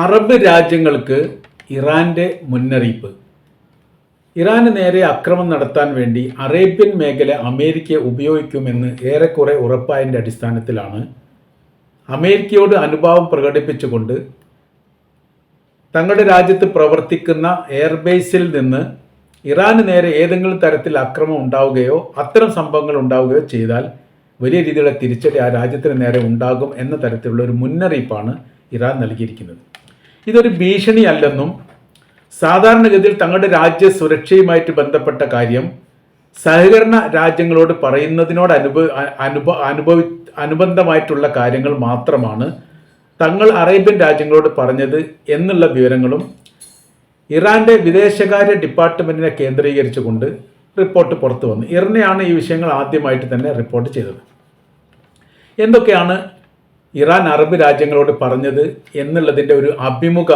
Arab രാജ്യങ്ങൾക്ക് ഇറാന്റെ മുന്നറിയിപ്പ്. ഇറാന് നേരെ അക്രമം നടത്താൻ വേണ്ടി അറേബ്യൻ മേഖല അമേരിക്കയെ ഉപയോഗിക്കുമെന്ന് ഏറെക്കുറെ ഉറപ്പായതിന്റെ അടിസ്ഥാനത്തിലാണ് അമേരിക്കയോട് അനുഭാവം പ്രകടിപ്പിച്ചുകൊണ്ട് തങ്ങളുടെ രാജ്യത്ത് പ്രവർത്തിക്കുന്ന എയർബേസിൽ നിന്ന് ഇറാന് നേരെ ഏതെങ്കിലും തരത്തിൽ അക്രമം ഉണ്ടാവുകയോ അത്തരം സംഭവങ്ങൾ ഉണ്ടാവുകയോ ചെയ്താൽ വലിയ രീതിയിലുള്ള തിരിച്ചടി ആ രാജ്യത്തിന് നേരെ ഉണ്ടാകും എന്ന തരത്തിലുള്ള ഒരു മുന്നറിയിപ്പാണ് ഇറാൻ നൽകിയിരിക്കുന്നത്. ഇതൊരു ഭീഷണിയല്ലെന്നും സാധാരണഗതിയിൽ തങ്ങളുടെ രാജ്യ സുരക്ഷയുമായിട്ട് ബന്ധപ്പെട്ട കാര്യം സഹകരണ രാജ്യങ്ങളോട് പറയുന്നതിനോട് അനുഭവ അനുഭവ അനുഭവി അനുബന്ധമായിട്ടുള്ള കാര്യങ്ങൾ മാത്രമാണ് തങ്ങൾ അറേബ്യൻ രാജ്യങ്ങളോട് പറഞ്ഞത് എന്നുള്ള വിവരങ്ങളും ഇറാന്റെ വിദേശകാര്യ ഡിപ്പാർട്ട്മെന്റിനെ കേന്ദ്രീകരിച്ചുകൊണ്ട് റിപ്പോർട്ട് പുറത്തു വന്നു ഇറിനെയാണ് ഈ വിഷയങ്ങൾ ആദ്യമായിട്ട് തന്നെ റിപ്പോർട്ട് ചെയ്തത്. എന്തൊക്കെയാണ് ഇറാൻ അറബ് രാജ്യങ്ങളോട് പറഞ്ഞത് എന്നുള്ളതിന്റെ ഒരു അഭിമുഖ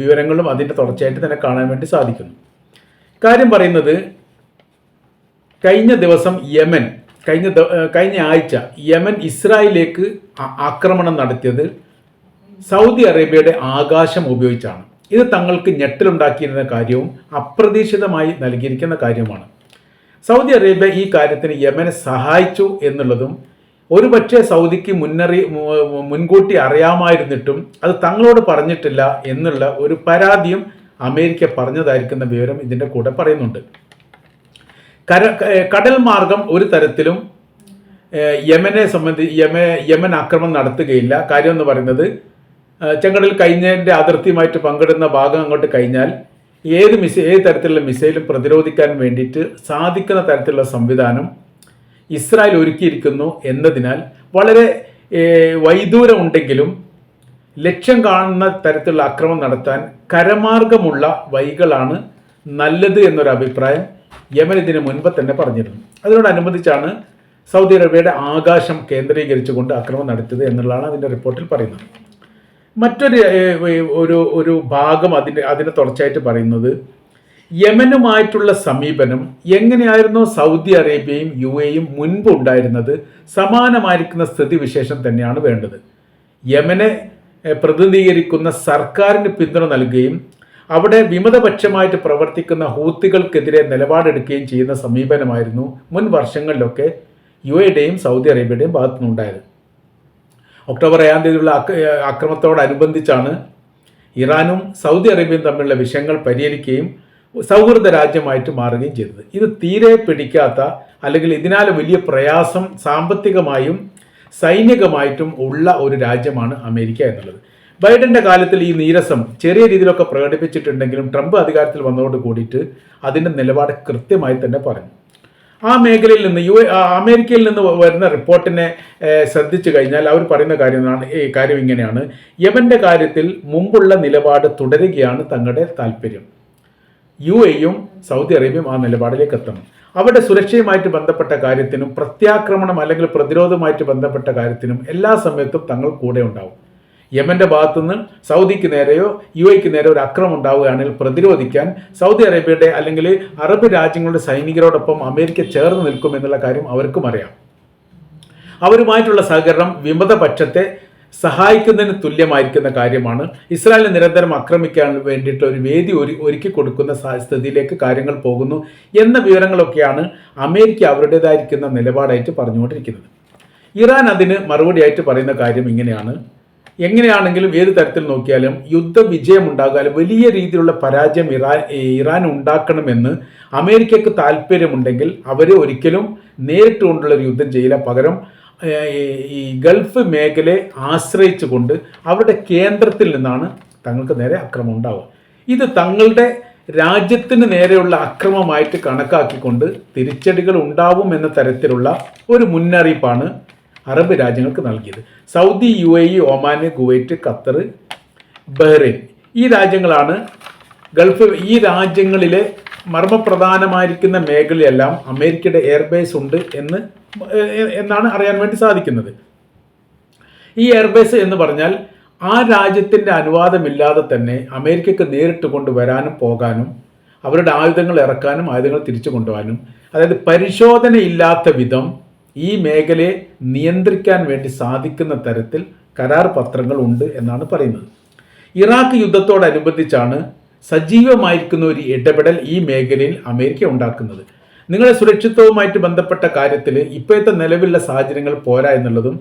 വിവരങ്ങളും അതിന്റെ തുടർച്ചയായിട്ട് തന്നെ കാണാൻ വേണ്ടി സാധിക്കുന്നു. കാര്യം പറയുന്നത് കഴിഞ്ഞ ദിവസം യമൻ കഴിഞ്ഞ കഴിഞ്ഞ ആഴ്ച യമൻ ഇസ്രായേലിലേക്ക് ആക്രമണം നടത്തിയത് സൗദി അറേബ്യയുടെ ആകാശം ഉപയോഗിച്ചാണ്. ഇത് തങ്ങൾക്ക് ഞെട്ടലുണ്ടാക്കിയിരുന്ന കാര്യവും അപ്രതീക്ഷിതമായി നൽകിയിരിക്കുന്ന കാര്യമാണ് സൗദി അറേബ്യ ഈ കാര്യത്തിന് യമനെ സഹായിച്ചു എന്നുള്ളതും ഒരുപക്ഷെ സൗദിക്ക് മുന്നറി മുൻകൂട്ടി അറിയാമായിരുന്നിട്ടും അത് തങ്ങളോട് പറഞ്ഞിട്ടില്ല എന്നുള്ള ഒരു പരാതിയും അമേരിക്ക പറഞ്ഞതായിരിക്കുന്ന വിവരം ഇതിന്റെ കൂടെ പറയുന്നുണ്ട്. കര കടൽ മാർഗം ഒരു തരത്തിലും യമനെ സംബന്ധി യമ യമൻ ആക്രമണം നടത്തുകയില്ല. കാര്യം എന്ന് പറയുന്നത് ചെങ്കടൽ കഴിഞ്ഞതിന്റെ അതിർത്തിയുമായിട്ട് പങ്കിടുന്ന ഭാഗം അങ്ങോട്ട് കഴിഞ്ഞാൽ ഏത് മിസൈ ഏത് തരത്തിലുള്ള മിസൈലും പ്രതിരോധിക്കാൻ വേണ്ടിയിട്ട് സാധിക്കുന്ന തരത്തിലുള്ള സംവിധാനം ഇസ്രായേൽ ഒരുക്കിയിരിക്കുന്നു എന്നതിനാൽ വളരെ വൈദൂരമുണ്ടെങ്കിലും ലക്ഷ്യം കാണുന്ന തരത്തിലുള്ള അക്രമം നടത്താൻ കരമാർഗമുള്ള വൈകളാണ് നല്ലത് എന്നൊരു അഭിപ്രായം യമൻ ഇതിന് മുൻപ് തന്നെ പറഞ്ഞിരുന്നു. അതിനോടനുബന്ധിച്ചാണ് സൗദി അറേബ്യയുടെ ആകാശം കേന്ദ്രീകരിച്ചുകൊണ്ട് അക്രമം നടത്തിയത് എന്നുള്ളതാണ് അതിന്റെ റിപ്പോർട്ടിൽ പറയുന്നത്. മറ്റൊരു ഒരു ഒരു ഭാഗം അതിന്റെ അതിനെ തുടർച്ചയായിട്ട് പറയുന്നത് യമനുമായിട്ടുള്ള സമീപനം എങ്ങനെയായിരുന്നു സൗദി അറേബ്യയും യു എയും മുൻപ് ഉണ്ടായിരുന്നത്? സമാനമായിരിക്കുന്ന സ്ഥിതിവിശേഷം തന്നെയാണ് വേണ്ടത്. യമനെ പ്രതിനിധീകരിക്കുന്ന സർക്കാരിന് പിന്തുണ നൽകുകയും അവിടെ വിമതപക്ഷമായിട്ട് പ്രവർത്തിക്കുന്ന ഹൂത്തികൾക്കെതിരെ നിലപാടെടുക്കുകയും ചെയ്യുന്ന സമീപനമായിരുന്നു മുൻ വർഷങ്ങളിലൊക്കെ യു എയുടെയും സൗദി അറേബ്യയുടെയും ഭാഗത്തുനിന്നുണ്ടായത്. ഒക്ടോബർ ഏഴാം തീയതിയുള്ള അക്രമത്തോടനുബന്ധിച്ചാണ് ഇറാനും സൗദി അറേബ്യയും തമ്മിലുള്ള വിഷയങ്ങൾ പരിഹരിക്കുകയും സൗഹൃദ രാജ്യമായിട്ട് മാറുകയും ചെയ്തത്. ഇത് തീരെ പിടിക്കാത്ത അല്ലെങ്കിൽ ഇതിനാൽ വലിയ പ്രയാസം സാമ്പത്തികമായും സൈനികമായിട്ടും ഉള്ള ഒരു രാജ്യമാണ് അമേരിക്ക എന്നുള്ളത്. ബൈഡന്റെ കാലത്തിൽ ഈ നീരസം ചെറിയ രീതിയിലൊക്കെ പ്രകടിപ്പിച്ചിട്ടുണ്ടെങ്കിലും ട്രംപ് അധികാരത്തിൽ വന്നതോട് കൂടിയിട്ട് അതിന്റെ നിലപാട് കൃത്യമായി തന്നെ പറഞ്ഞു. ആ മേഖലയിൽ നിന്ന് യു അമേരിക്കയിൽ നിന്ന് വരുന്ന റിപ്പോർട്ടിനെ ശ്രദ്ധിച്ചു കഴിഞ്ഞാൽ അവർ പറയുന്ന കാര്യമാണ് ഈ കാര്യം ഇങ്ങനെയാണ്. യമന്റെ കാര്യത്തിൽ മുമ്പുള്ള നിലപാട് തുടരുകയാണ് തങ്ങളുടെ താല്പര്യം. യു എയും സൗദി അറേബ്യയും ആ നിലപാടിലേക്ക് എത്തണം അവരുടെ സുരക്ഷയുമായിട്ട് ബന്ധപ്പെട്ട കാര്യത്തിനും പ്രത്യാക്രമണം അല്ലെങ്കിൽ പ്രതിരോധവുമായിട്ട് ബന്ധപ്പെട്ട കാര്യത്തിനും എല്ലാ സമയത്തും തങ്ങൾ കൂടെ ഉണ്ടാവും. യമന്റെ ഭാഗത്തുനിന്ന് സൗദിക്ക് നേരെയോ യു എക്ക് നേരെയോ ഒരു അക്രമം ഉണ്ടാവുകയാണെങ്കിൽ പ്രതിരോധിക്കാൻ സൗദി അറേബ്യയുടെ അല്ലെങ്കിൽ അറബ് രാജ്യങ്ങളുടെ സൈനികരോടൊപ്പം അമേരിക്ക ചേർന്ന് നിൽക്കും എന്നുള്ള കാര്യം അവർക്കും അറിയാം. അവരുമായിട്ടുള്ള സഹകരണം വിമതപക്ഷത്തെ സഹായിക്കുന്നതിന് തുല്യമായിരിക്കുന്ന കാര്യമാണ്. ഇസ്രായേലിനെ നിരന്തരം ആക്രമിക്കാൻ വേണ്ടിയിട്ട് ഒരു വേദി ഒരു ഒരുക്കി കൊടുക്കുന്ന സ്ഥിതിയിലേക്ക് കാര്യങ്ങൾ പോകുന്നു എന്ന വിവരങ്ങളൊക്കെയാണ് അമേരിക്ക അവരുടേതായിരിക്കുന്ന നിലപാടായിട്ട് പറഞ്ഞുകൊണ്ടിരിക്കുന്നത്. ഇറാൻ അതിന് മറുപടിയായിട്ട് പറയുന്ന കാര്യം ഇങ്ങനെയാണ്. എങ്ങനെയാണെങ്കിലും ഏത് തരത്തിൽ നോക്കിയാലും യുദ്ധ വിജയം ഉണ്ടാകാൻ വലിയ രീതിയിലുള്ള പരാജയം ഇറാൻ ഇറാൻ ഉണ്ടാക്കണമെന്ന് അമേരിക്കക്ക് താല്പര്യമുണ്ടെങ്കിൽ അവരെ ഒരിക്കലും നേരിട്ട് കൊണ്ടുള്ള ഒരു യുദ്ധം ചെയ്യില്ല. പകരം ഈ- ഗൾഫ് മേഖലയെ ആശ്രയിച്ചുകൊണ്ട് അവരുടെ കേന്ദ്രത്തിൽ നിന്നാണ് തങ്ങൾക്ക് നേരെ അക്രമം ഉണ്ടാവുക. ഇത് തങ്ങളുടെ രാജ്യത്തിന് നേരെയുള്ള അക്രമമായിട്ട് കണക്കാക്കിക്കൊണ്ട് തിരിച്ചടികൾ ഉണ്ടാവും എന്ന തരത്തിലുള്ള ഒരു മുന്നറിയിപ്പാണ് അറബ് രാജ്യങ്ങൾക്ക് നൽകിയത്. Saudi U A E Oman Kuwait Qatar Bahrain ഈ രാജ്യങ്ങളാണ് ഗൾഫ് ഈ രാജ്യങ്ങളിലെ മർമ്മപ്രധാനമായിരിക്കുന്ന മേഖലയെല്ലാം അമേരിക്കയുടെ എയർബേസ് ഉണ്ട് എന്ന് എന്നാണ് അറിയാൻ വേണ്ടി സാധിക്കുന്നത്. ഈ എയർബേസ് എന്ന് പറഞ്ഞാൽ ആ രാജ്യത്തിന്റെ അനുവാദമില്ലാതെ തന്നെ അമേരിക്കയ്ക്ക് നേരിട്ട് കൊണ്ടുവരാനും പോകാനും അവരുടെ ആയുധങ്ങൾ ഇറക്കാനും ആയുധങ്ങൾ തിരിച്ചു കൊണ്ടുപോകാനും അതായത് പരിശോധനയില്ലാത്ത വിധം ഈ മേഖലയെ നിയന്ത്രിക്കാൻ വേണ്ടി സാധിക്കുന്ന തരത്തിൽ കരാർ പത്രങ്ങൾ ഉണ്ട് എന്നാണ് പറയുന്നത്. ഇറാഖ് യുദ്ധത്തോടനുബന്ധിച്ചാണ് സജീവമായിരിക്കുന്ന ഒരു ഇടപെടൽ ഈ മേഖലയിൽ അമേരിക്ക ഉണ്ടാക്കുന്നത്. നിങ്ങളുടെ സുരക്ഷിതവുമായിട്ട് ബന്ധപ്പെട്ട കാര്യത്തിൽ ഇപ്പോഴത്തെ നിലവിലുള്ള സാഹചര്യങ്ങൾ പോരാ എന്നുള്ളതും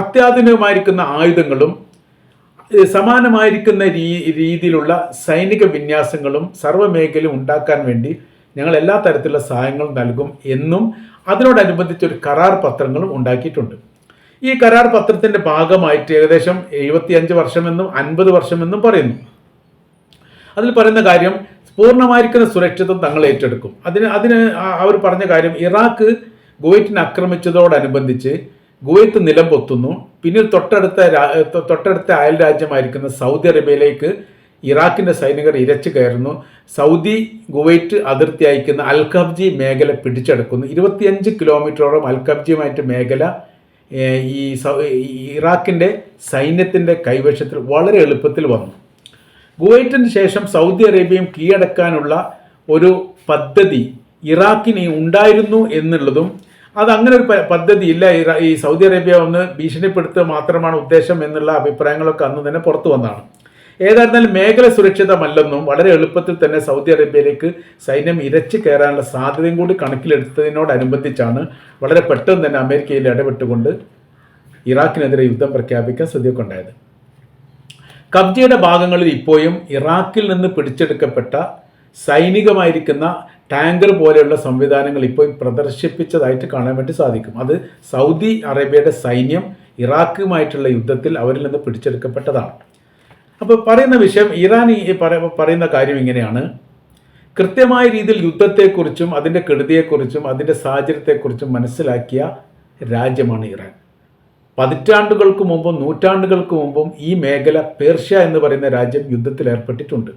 അത്യാധുനികമായിരിക്കുന്ന ആയുധങ്ങളും സമാനമായിരിക്കുന്ന രീതിയിലുള്ള സൈനിക വിന്യാസങ്ങളും സർവമേഖലയും ഉണ്ടാക്കാൻ വേണ്ടി ഞങ്ങൾ എല്ലാ തരത്തിലുള്ള സഹായങ്ങളും നൽകും എന്നും അതിനോടനുബന്ധിച്ച് ഒരു കരാർ പത്രങ്ങളും ഉണ്ടാക്കിയിട്ടുണ്ട്. ഈ കരാർ പത്രത്തിന്റെ ഭാഗമായിട്ട് ഏകദേശം എഴുപത്തിയഞ്ച് വർഷമെന്നും അൻപത് വർഷമെന്നും പറയുന്നു. അതിൽ പറയുന്ന കാര്യം പൂർണമായിരിക്കുന്ന സുരക്ഷിതം തങ്ങൾ ഏറ്റെടുക്കും. അതിന് അതിന് അവർ പറഞ്ഞ കാര്യം ഇറാഖ് കുവൈറ്റിനെ ആക്രമിച്ചതോടനുബന്ധിച്ച് കുവൈത്ത് നിലം പൊത്തുന്നു. പിന്നീട് തൊട്ടടുത്ത തൊട്ടടുത്ത അയൽ രാജ്യമായിരിക്കുന്ന സൗദി അറേബ്യയിലേക്ക് ഇറാഖിന്റെ സൈനികർ ഇരച്ചു കയറുന്നു. സൗദി കുവൈറ്റ് അതിർത്തി അയക്കുന്ന അൽഖബ്ജി മേഖല പിടിച്ചെടുക്കുന്നു. ഇരുപത്തിയഞ്ച് കിലോമീറ്ററോളം അൽഖബ്ജിയുമായിട്ട് മേഖല ഈ സൗ- ഈ ഇറാഖിന്റെ സൈന്യത്തിന്റെ കൈവശത്തിൽ വളരെ എളുപ്പത്തിൽ വന്നു. കുവൈറ്റിന് ശേഷം സൗദി അറേബ്യയും കീഴടക്കാനുള്ള ഒരു പദ്ധതി ഇറാഖിന് ഉണ്ടായിരുന്നു എന്നുള്ളതും അത് അങ്ങനെ ഒരു പദ്ധതി ഇല്ല ഈ സൗദി അറേബ്യ ഒന്ന് ഭീഷണിപ്പെടുത്തുക മാത്രമാണ് ഉദ്ദേശം എന്നുള്ള അഭിപ്രായങ്ങളൊക്കെ അന്ന് തന്നെ പുറത്തു വന്നതാണ്. ഏതായിരുന്നാലും മേഖല സുരക്ഷിതമല്ലെന്നും വളരെ എളുപ്പത്തിൽ തന്നെ സൗദി അറേബ്യയിലേക്ക് സൈന്യം ഇരച്ചു കയറാനുള്ള സാധ്യതയും കൂടി കണക്കിലെടുത്തതിനോടനുബന്ധിച്ചാണ് വളരെ പെട്ടെന്ന് തന്നെ അമേരിക്കയിൽ ഇടപെട്ടുകൊണ്ട് ഇറാഖിനെതിരെ യുദ്ധം പ്രഖ്യാപിക്കാൻ സ്ഥിതിയൊക്കെ ഉണ്ടായത്. കബ്ജയുടെ ഭാഗങ്ങളിൽ ഇപ്പോഴും ഇറാഖിൽ നിന്ന് പിടിച്ചെടുക്കപ്പെട്ട സൈനികമായിരിക്കുന്ന ടാങ്കർ പോലെയുള്ള സംവിധാനങ്ങൾ ഇപ്പോൾ പ്രദർശിപ്പിച്ചതായിട്ട് കാണാൻ വേണ്ടി സാധിക്കും. അത് സൗദി അറേബ്യയുടെ സൈന്യം ഇറാഖുമായിട്ടുള്ള യുദ്ധത്തിൽ അവരിൽ നിന്ന് പിടിച്ചെടുക്കപ്പെട്ടതാണ്. അപ്പോൾ പറയുന്ന വിഷയം ഇറാൻ ഈ പറയുന്ന കാര്യം ഇങ്ങനെയാണ്. കൃത്യമായ രീതിയിൽ യുദ്ധത്തെക്കുറിച്ചും അതിന്റെ കെടുതിയെക്കുറിച്ചും അതിന്റെ സാഹചര്യത്തെക്കുറിച്ചും മനസ്സിലാക്കിയ രാജ്യമാണ് ഇറാൻ. പതിറ്റാണ്ടുകൾക്ക് മുമ്പും നൂറ്റാണ്ടുകൾക്ക് മുമ്പും ഈ മേഖല പേർഷ്യ എന്ന് പറയുന്ന രാജ്യം യുദ്ധത്തിൽ ഏർപ്പെട്ടിട്ടുണ്ട്.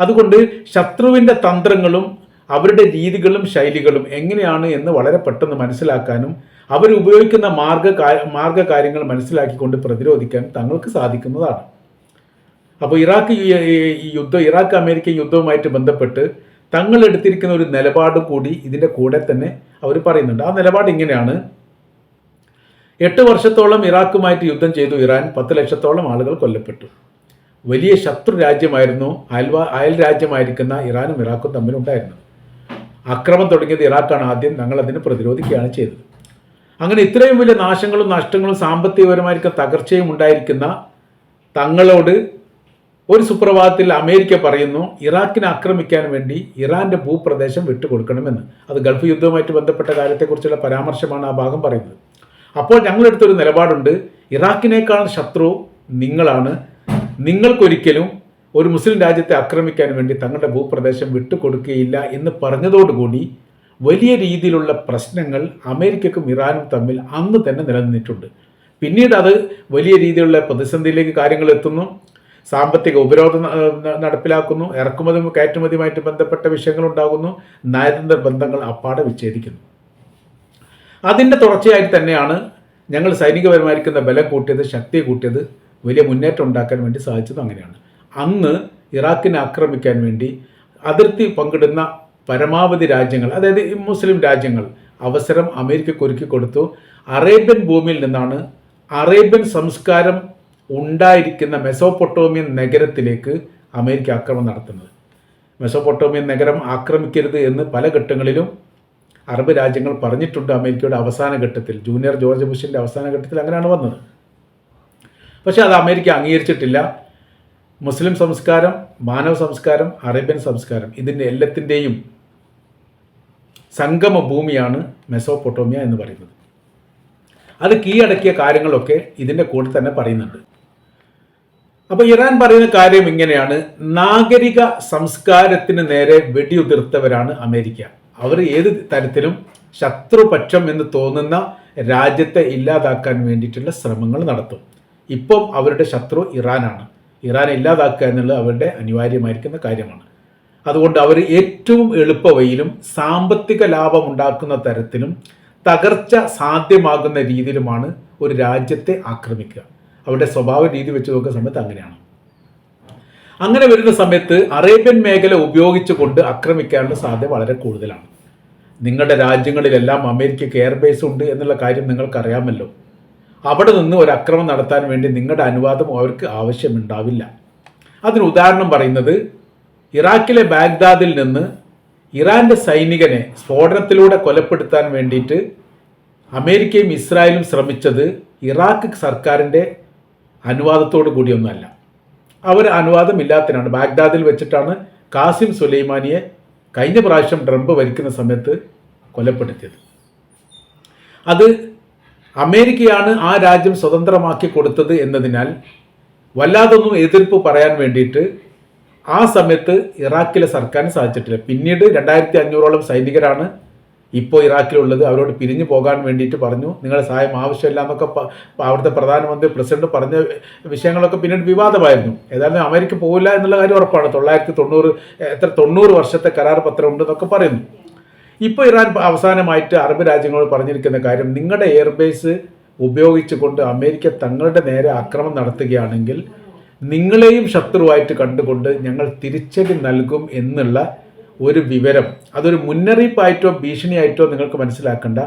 അതുകൊണ്ട് ശത്രുവിന്റെ തന്ത്രങ്ങളും അവരുടെ രീതികളും ശൈലികളും എങ്ങനെയാണ് എന്ന് വളരെ പെട്ടെന്ന് മനസ്സിലാക്കാനും അവരുപയോഗിക്കുന്ന മാർഗ മാർഗ കാര്യങ്ങൾ മനസ്സിലാക്കിക്കൊണ്ട് പ്രതിരോധിക്കാൻ തങ്ങൾക്ക് സാധിക്കുന്നതാണ്. അപ്പോൾ ഇറാഖ് യുദ്ധം ഇറാഖ് അമേരിക്ക യുദ്ധവുമായിട്ട് ബന്ധപ്പെട്ട് തങ്ങൾ എടുത്തിരിക്കുന്ന ഒരു നിലപാട് കൂടി ഇതിന്റെ കൂടെ തന്നെ അവർ പറയുന്നുണ്ട്. ആ നിലപാട് ഇങ്ങനെയാണ്. എട്ട് വർഷത്തോളം ഇറാഖുമായിട്ട് യുദ്ധം ചെയ്തു ഇറാൻ പത്ത് ലക്ഷത്തോളം ആളുകൾ കൊല്ലപ്പെട്ടു. വലിയ ശത്രു രാജ്യമായിരുന്നു അയൽവ അയൽ രാജ്യമായിരിക്കുന്ന ഇറാനും ഇറാഖും തമ്മിലുണ്ടായിരുന്നത് അക്രമം തുടങ്ങിയത് ഇറാഖാണ് ആദ്യം ഞങ്ങൾ അതിനെ പ്രതിരോധിക്കുകയാണ് ചെയ്തത്. അങ്ങനെ ഇത്രയും വലിയ നാശങ്ങളും നഷ്ടങ്ങളും സാമ്പത്തികപരമായിരിക്കും തകർച്ചയും ഉണ്ടായിരിക്കുന്ന തങ്ങളോട് ഒരു സുപ്രഭാതത്തിൽ അമേരിക്ക പറയുന്നു ഇറാഖിനെ ആക്രമിക്കാൻ വേണ്ടി ഇറാന്റെ ഭൂപ്രദേശം വിട്ടുകൊടുക്കണമെന്ന്. അത് ഗൾഫ് യുദ്ധവുമായിട്ട് ബന്ധപ്പെട്ട കാര്യത്തെക്കുറിച്ചുള്ള പരാമർശമാണ് ആ ഭാഗം പറയുന്നത്. അപ്പോൾ ഞങ്ങളെടുത്തൊരു നിലപാടുണ്ട്. ഇറാഖിനേക്കാൾ ശത്രു നിങ്ങളാണ്. നിങ്ങൾക്കൊരിക്കലും ഒരു മുസ്ലിം രാജ്യത്തെ ആക്രമിക്കാൻ വേണ്ടി തങ്ങളുടെ ഭൂപ്രദേശം വിട്ടുകൊടുക്കുകയില്ല എന്ന് പറഞ്ഞതോടുകൂടി വലിയ രീതിയിലുള്ള പ്രശ്നങ്ങൾ അമേരിക്കക്കും ഇറാനും തമ്മിൽ അന്ന് തന്നെ നിലനിന്നിട്ടുണ്ട്. പിന്നീട് അത് വലിയ രീതിയിലുള്ള പ്രതിസന്ധിയിലേക്ക് കാര്യങ്ങൾ എത്തുന്നു. സാമ്പത്തിക ഉപരോധം നടപ്പിലാക്കുന്നു. ഇറക്കുമതി കയറ്റുമതിയുമായിട്ട് ബന്ധപ്പെട്ട വിഷയങ്ങൾ ഉണ്ടാകുന്നു നയതന്ത്ര ബന്ധങ്ങൾ അപ്പാടെ വിച്ഛേദിക്കുന്നു. അതിന്റെ തുടർച്ചയായി തന്നെയാണ് ഞങ്ങൾ സൈനികപരമായിരിക്കുന്ന ബലം കൂട്ടിയത് ശക്തി കൂട്ടിയത് വലിയ മുന്നേറ്റം ഉണ്ടാക്കാൻ വേണ്ടി സാധിച്ചത് അങ്ങനെയാണ്. അന്ന് ഇറാഖിനെ ആക്രമിക്കാൻ വേണ്ടി അതിർത്തി പങ്കിടുന്ന പരമാവധി രാജ്യങ്ങൾ അതായത് മുസ്ലിം രാജ്യങ്ങൾ അവസരം അമേരിക്കയ്ക്ക് ഒരുക്കി കൊടുത്തു. അറേബ്യൻ ഭൂമിയിൽ നിന്നാണ് അറേബ്യൻ സംസ്കാരം ഉണ്ടായിരിക്കുന്ന മെസോപ്പൊട്ടോമിയൻ നഗരത്തിലേക്ക് അമേരിക്ക ആക്രമണം നടത്തുന്നത്. മെസോപ്പൊട്ടോമിയൻ നഗരം ആക്രമിക്കരുത് എന്ന് പല ഘട്ടങ്ങളിലും അറബ് രാജ്യങ്ങൾ പറഞ്ഞിട്ടുണ്ട് അമേരിക്കയുടെ അവസാന ഘട്ടത്തിൽ ജൂനിയർ ജോർജ് ബുഷിന്റെ അവസാന ഘട്ടത്തിൽ അങ്ങനെയാണ് വന്നത്. പക്ഷേ അത് അമേരിക്ക അംഗീകരിച്ചിട്ടില്ല. മുസ്ലിം സംസ്കാരം മാനവ സംസ്കാരം അറേബ്യൻ സംസ്കാരം ഇതിന്റെ എല്ലാത്തിന്റെയും സംഗമ ഭൂമിയാണ് മെസോപ്പൊട്ടോമിയ എന്ന് പറയുന്നത്. അത് കീഴടക്കിയ കാര്യങ്ങളൊക്കെ ഇതിന്റെ കൂടെ തന്നെ പറയുന്നുണ്ട്. അപ്പോൾ ഇറാൻ പറയുന്ന കാര്യം ഇങ്ങനെയാണ്. നാഗരിക സംസ്കാരത്തിന് നേരെ വെടിയുതിർത്തവരാണ് അമേരിക്ക. അവർ ഏത് തരത്തിലും ശത്രുപക്ഷം എന്ന് തോന്നുന്ന രാജ്യത്തെ ഇല്ലാതാക്കാൻ വേണ്ടിയിട്ടുള്ള ശ്രമങ്ങൾ നടത്തും. ഇപ്പം അവരുടെ ശത്രു ഇറാനാണ്. ഇറാൻ ഇല്ലാതാക്കുക എന്നുള്ളത് അവരുടെ അനിവാര്യമായിരിക്കുന്ന കാര്യമാണ്. അതുകൊണ്ട് അവർ ഏറ്റവും എളുപ്പവയിലും സാമ്പത്തിക ലാഭം ഉണ്ടാക്കുന്ന തരത്തിലും തകർച്ച സാധ്യമാകുന്ന രീതിയിലുമാണ് ഒരു രാജ്യത്തെ ആക്രമിക്കുക. അവരുടെ സ്വഭാവ രീതി വെച്ച് നോക്കുന്ന സമയത്ത് അങ്ങനെയാണ്. അങ്ങനെ വരുന്ന സമയത്ത് അറേബ്യൻ മേഖല ഉപയോഗിച്ചുകൊണ്ട് ആക്രമിക്കാനുള്ള സാധ്യത വളരെ കൂടുതലാണ്. നിങ്ങളുടെ രാജ്യങ്ങളിലെല്ലാം അമേരിക്കയ്ക്ക് എയർബേസ് ഉണ്ട് എന്നുള്ള കാര്യം നിങ്ങൾക്കറിയാമല്ലോ. അവിടെ നിന്ന് ഒരു അക്രമം നടത്താൻ വേണ്ടി നിങ്ങളുടെ അനുവാദം അവർക്ക് ആവശ്യമുണ്ടാവില്ല. അതിന് ഉദാഹരണം പറയുന്നത് ഇറാഖിലെ ബാഗ്ദാദിൽ നിന്ന് ഇറാന്റെ സൈനികനെ സ്ഫോടനത്തിലൂടെ കൊലപ്പെടുത്താൻ വേണ്ടിയിട്ട് അമേരിക്കയും ഇസ്രായേലും ശ്രമിച്ചത് ഇറാഖ് സർക്കാരിന്റെ അനുവാദത്തോടു കൂടിയൊന്നുമല്ല. അവർ അനുവാദമില്ലാത്തതിനാണ്. ബാഗ്ദാദിൽ വെച്ചിട്ടാണ് കാസിം സുലൈമാനിയെ കഴിഞ്ഞ പ്രാവശ്യം ട്രംപ് ഭരിക്കുന്ന സമയത്ത് കൊലപ്പെടുത്തിയത്. അത് അമേരിക്കയാണ് ആ രാജ്യം സ്വതന്ത്രമാക്കി കൊടുത്തത് എന്നതിനാൽ വല്ലാതൊന്നും എതിർപ്പ് പറയാൻ വേണ്ടിയിട്ട് ആ സമയത്ത് ഇറാഖിലെ സർക്കാരിന് സാധിച്ചിട്ടില്ല. പിന്നീട് രണ്ടായിരത്തി അഞ്ഞൂറോളം സൈനികരാണ് ഇപ്പോൾ ഇറാഖിലുള്ളത് അവരോട് പിരിഞ്ഞു പോകാൻ വേണ്ടിയിട്ട് പറഞ്ഞു. നിങ്ങളുടെ സഹായം ആവശ്യമില്ല എന്നൊക്കെ അവിടുത്തെ പ്രധാനമന്ത്രി പ്രസിഡന്റ് പറഞ്ഞ വിഷയങ്ങളൊക്കെ പിന്നീട് വിവാദമായിരുന്നു. ഏതായാലും അമേരിക്ക പോകില്ല എന്നുള്ള കാര്യം ഉറപ്പാണ്. തൊള്ളായിരത്തി തൊണ്ണൂറ് എത്ര തൊണ്ണൂറ് വർഷത്തെ കരാർ പത്രം ഉണ്ടെന്നൊക്കെ പറയുന്നു. ഇപ്പോൾ ഇറാൻ അവസാനമായിട്ട് അറബ് രാജ്യങ്ങളോട് പറഞ്ഞിരിക്കുന്ന കാര്യം നിങ്ങളുടെ എയർബേസ് ഉപയോഗിച്ചുകൊണ്ട് അമേരിക്ക തങ്ങളുടെ നേരെ ആക്രമണം നടത്തുകയാണെങ്കിൽ നിങ്ങളെയും ശത്രുവായിട്ട് കണ്ടുകൊണ്ട് ഞങ്ങൾ തിരിച്ചടി നൽകും എന്നുള്ള ഒരു വിവരം അതൊരു മുന്നറിയിപ്പായിട്ടോ ഭീഷണിയായിട്ടോ നിങ്ങൾക്ക് മനസ്സിലാക്കേണ്ട.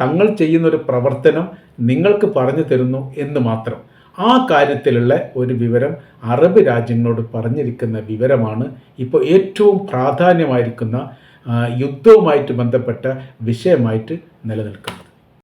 തങ്ങൾ ചെയ്യുന്ന ഒരു പ്രവർത്തനം നിങ്ങൾക്ക് പറഞ്ഞു തരുന്നു എന്ന് മാത്രം. ആ കാര്യത്തിലുള്ള ഒരു വിവരം അറബ് രാജ്യങ്ങളോട് പറഞ്ഞിരിക്കുന്ന വിവരമാണ് ഇപ്പോൾ ഏറ്റവും പ്രാധാന്യമായിരിക്കുന്ന യുദ്ധവുമായിട്ട് ബന്ധപ്പെട്ട വിഷയമായിട്ട് നിലനിൽക്കുന്നത്.